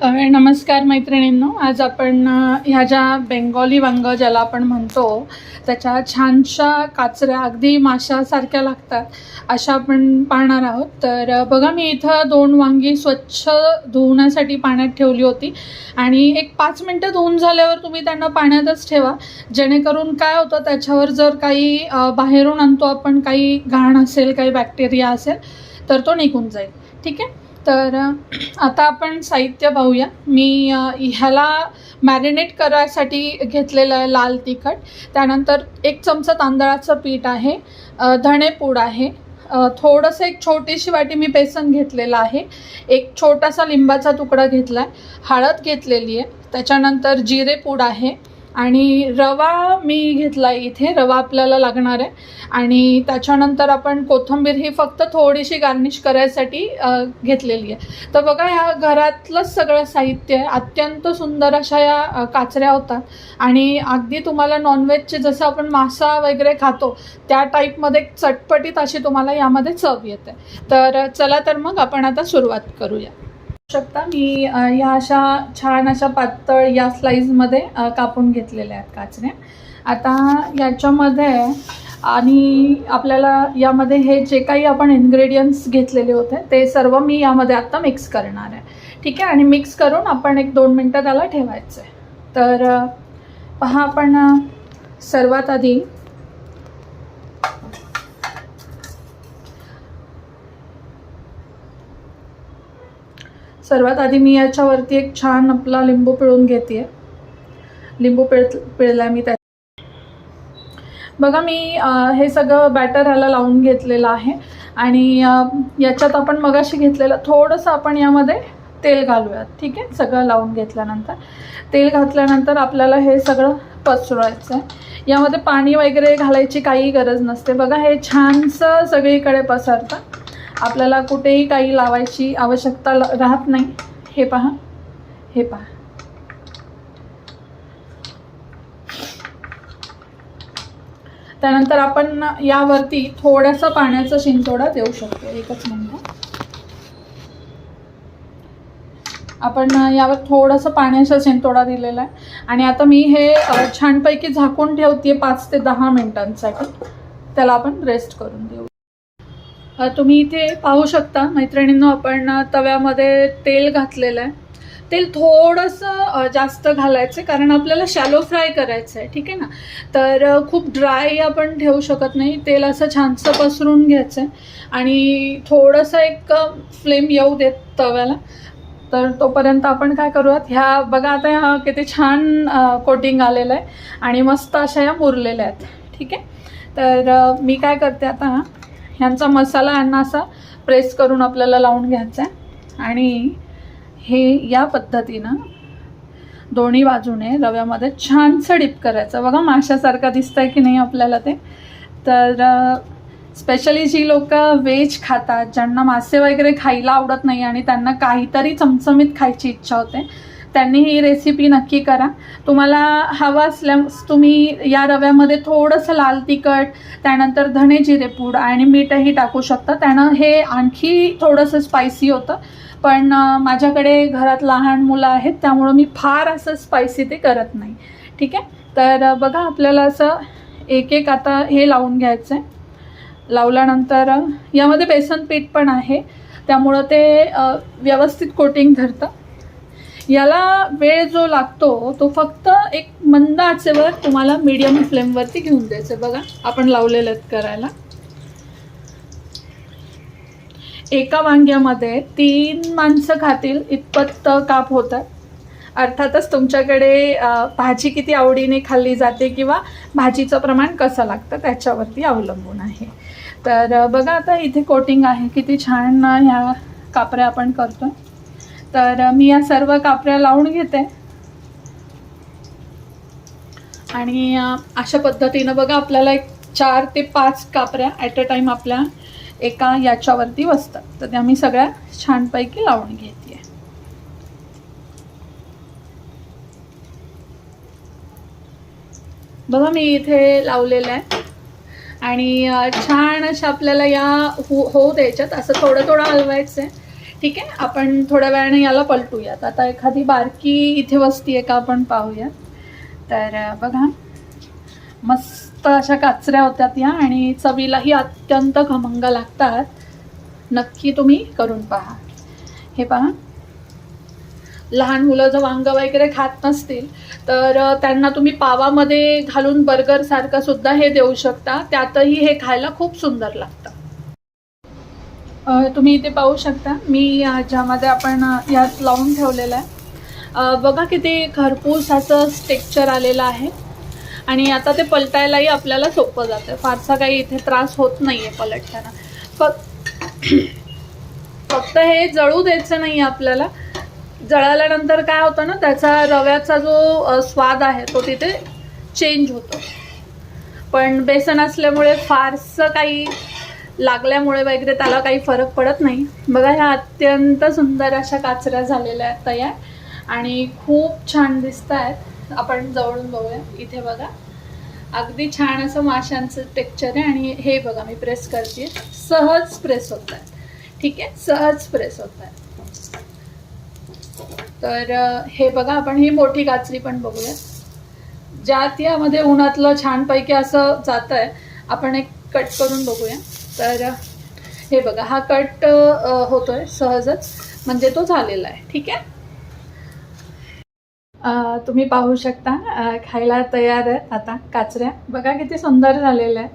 नमस्कार मैत्रिणींनो. आज आपण ह्या ज्या बेंगॉली वांग ज्याला आपण म्हणतो त्याच्या छानशा काचऱ्या अगदी माशासारख्या लागतात अशा आपण पाहणार आहोत. तर बघा मी इथं दोन वांगी स्वच्छ धुवण्यासाठी पाण्यात ठेवली होती आणि एक पाच मिनटं धुवून झाल्यावर तुम्ही त्यांना पाण्यातच ठेवा. जेणेकरून काय होतं त्याच्यावर जर काही बाहेरून आणतो आपण काही घाण असेल काही बॅक्टेरिया असेल तर तो निघून जाईल. ठीक आहे? तर आता आपण साहित्य पाहूया. मी ह्याला मॅरिनेट करायसाठी घेतलेलं आहे लाल तिखट. त्यानंतर एक चमचा तांदळाचं पीठ आहे धणे धणेपूड आहे थोडंसं एक छोटीशी वाटी मी बेसन घेतलेलं आहे एक छोटासा लिंबाचा तुकडा घेतला आहे हळद घेतलेली आहे त्याच्यानंतर जिरेपूड आहे आणि रवा मी घेतला आहे इथे रवा आपल्याला लागणार आहे. आणि त्याच्यानंतर आपण कोथिंबीर ही फक्त थोडीशी गार्निश करायसाठी घेतलेली आहे. तर बघा ह्या घरातलंच सगळं साहित्य आहे. अत्यंत सुंदर अशा या काचऱ्या होतात. आणि अगदी तुम्हाला नॉनव्हेजचे जसं आपण मासा वगैरे खातो त्या टाईपमध्ये एक चटपटीत अशी तुम्हाला यामध्ये चव येते. तर चला तर मग आपण आता सुरुवात करूया. शकता. मी ह्या अशा छान अशा पातळ या स्लाईजमध्ये कापून घेतलेल्या आहेत काचऱ्या आता याच्यामध्ये आणि आपल्याला यामध्ये हे जे काही आपण इन्ग्रेडियंट्स घेतलेले होते ते सर्व मी यामध्ये आत्ता मिक्स करणार आहे. ठीक आहे? आणि मिक्स करून आपण एक दोन मिनटं त्याला ठेवायचं आहे तर पहा आपण सर्वात आधी सर्वात आधी मी याच्यावरती एक छान आपला लिंबू पिळून घेते लिंबू पिळ पिळला मी त्या बघा मी हे सगळं बॅटर ह्याला लावून घेतलेलं आहे. आणि याच्यात आपण मगाशी घेतलेलं थोडंसं आपण यामध्ये तेल घालूयात. ठीक आहे? सगळं लावून घेतल्यानंतर. तेल घातल्यानंतर आपल्याला हे सगळं पसरवायचं आहे यामध्ये पाणी वगैरे घालायची काही गरज नसते. बघा हे छानसं सगळीकडे पसरतं. आपल्याला कुठेही काही लावायची आवश्यकता राहत नाही. हे पहा. हे पहा. त्यानंतर आपण यावरती थोडासा पाण्याचा शिंतोडा देऊ शकतो. एकच मिनिट. आपण यावर थोडंसं पाण्याचा शिंतोडा दिलेला आहे. आणि आता मी हे छानपैकी झाकून ठेवते पाच ते दहा मिनिटांसाठी. त्याला आपण रेस्ट करून देऊ. तुम्ही इथे पाहू शकता मैत्रिणींनो आपण तव्यामध्ये तेल घातलेलं आहे. तेल थोडंसं जास्त घालायचं आहे कारण आपल्याला शॅलो फ्राय करायचं आहे ठीक आहे ना? तर खूप ड्राय आपण ठेवू शकत नाही. तेल असं छानसं पसरून घ्यायचं आहे आणि थोडंसं एक फ्लेम येऊ देत तव्याला. तर तोपर्यंत आपण काय करूयात? ह्या बघा आता ह्या किती छान कोटिंग आलेलं आहे. आणि मस्त अशा ह्या मुरलेल्या आहेत ठीक आहे? तर मी काय करते आता हां? ह्यांचा मसाला यांना असा प्रेस करून आपल्याला लावून घ्यायचा आहे. आणि हे या पद्धतीनं दोन्ही बाजूने रव्यामध्ये छानसं डिप करायचं. बघा माशासारखं दिसतंय की नाही आपल्याला ते. तर स्पेशली जी लोक व्हेज खातात ज्यांना मासे वगैरे खायला आवडत नाही आणि त्यांना काहीतरी चमचमीत खायची इच्छा होते त्यांनी ही रेसिपी नक्की करा. तुम्हाला हवं असल्यास तुम्ही या रव्यामध्ये थोडंसं लाल तिखट त्यानंतर धणे जिरे पूड आणि मीठही टाकू शकता. त्यानं हे आणखी थोडंसं स्पायसी होतं. पण माझ्याकडे घरात लहान मुलं आहेत त्यामुळं मी फार असं स्पायसी ते करत नाही. ठीक आहे? तर बघा आपल्याला असं एक एक आता हे लावून घ्यायचं आहे लावल्यानंतर यामध्ये बेसन पीठ पण आहे. त्यामुळं ते व्यवस्थित कोटिंग धरतं. याला वेळ जो लागतो तो फक्त एक मंद आचेवर तुम्हाला मीडियम फ्लेमवरती घेऊन द्यायचं. बघा आपण लावलेलं आहेत करायला. एका वांग्यामध्ये तीन माणसं खातील इतपत काप होतात. अर्थातच तुमच्याकडे भाजी किती आवडीने खाल्ली जाते किंवा भाजीचं प्रमाण कसं लागतं त्याच्यावरती अवलंबून आहे. तर बघा आता इथे कोटिंग आहे. किती छान ह्या कापऱ्या आपण करतो तर मी या सर्व कापऱ्या लावून घेते. आणि अशा पद्धतीनं बघा आपल्याला एक चार ते पाच कापऱ्या ॲट अ टाईम आपल्या एका याच्यावरती बसतात. तर त्या मी सगळ्या छानपैकी लावून घेते बघा मी इथे लावलेलं आहे. आणि छान अशा आपल्याला या हो होऊ द्यायच्यात. असं थोडं थोडं हलवायचं आहे ठीक आहे आपण थोड्या वेळाने याला पलटूयात. आता एखादी बारकी इथे वस्ती आहे का आपण पाहूया. तर बघा. मस्त अशा काचऱ्या होत्या या आणि चवीलाही अत्यंत खमंग लागतात. नक्की तुम्ही करून पहा. हे पहा. लहान मुलं जर वांग वगैरे खात नसतील तर त्यांना तुम्ही पावामध्ये घालून बर्गर सारखं सुद्धा हे देऊ शकता. त्यातही हे खायला खूप सुंदर लागतं. तुम्ही इथे पाहू शकता. मी ज्यामध्ये आपण यात लावून ठेवलेलं आहे. बघा किती खरपूस असं स्टेक्चर आलेलं आहे. आणि आता ते पलटायलाही आपल्याला सोपं जातं. फारसा काही इथे त्रास होत नाही आहे पलटताना. फक्त फक्त हे जळू द्यायचं नाही आपल्याला. जळाल्यानंतर काय होतं ना त्याचा रव्याचा जो स्वाद आहे तो तिथे चेंज होतो. पण बेसन असल्यामुळे फारसं काही लागल्यामुळे वगैरे त्याला काही फरक पडत नाही. बघा ह्या अत्यंत सुंदर अशा काचऱ्या झालेल्या आहेत तयार. आणि खूप छान दिसत आहेत आपण जवळून बघूया. इथे बघा. अगदी छान असं माशांचं टेक्चर आहे. आणि हे बघा मी प्रेस करते सहज प्रेस होत आहेत. ठीक आहे? सहज प्रेस होत आहेत. तर हे बघा आपण ही मोठी काचरी पण बघूया. ज्यात यामध्ये उन्हातलं छानपैकी असं जात आहे आपण एक कट करून बघूया. तर हे बघा हा कट होतो होतोय सहजच. म्हणजे तो झालेला आहे ठीक आहे? तुम्ही पाहू शकता खायला तयार आहेत आता काचऱ्या. बघा किती सुंदर झालेल्या आहेत.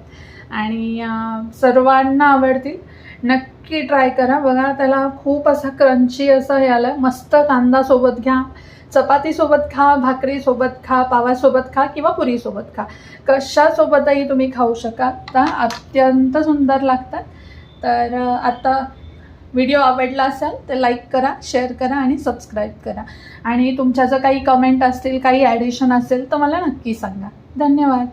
आणि सर्वांना आवडतील. नक्की ट्राय करा. बघा त्याला खूप असा क्रंची असं हे आलं मस्त कांदा सोबत घ्या. चपातीसोबत खा भाकरीसोबत खा पावासोबत खा किंवा पुरीसोबत खा. कशासोबतही तुम्ही खाऊ शकता अत्यंत सुंदर लागतात. तर आत्ता आता व्हिडिओ आवडला असेल तर लाईक करा शेअर करा आणि सबस्क्राईब करा. आणि तुमच्या जर काही कमेंट असतील काही ॲडिशन असेल तर मला नक्की सांगा. धन्यवाद.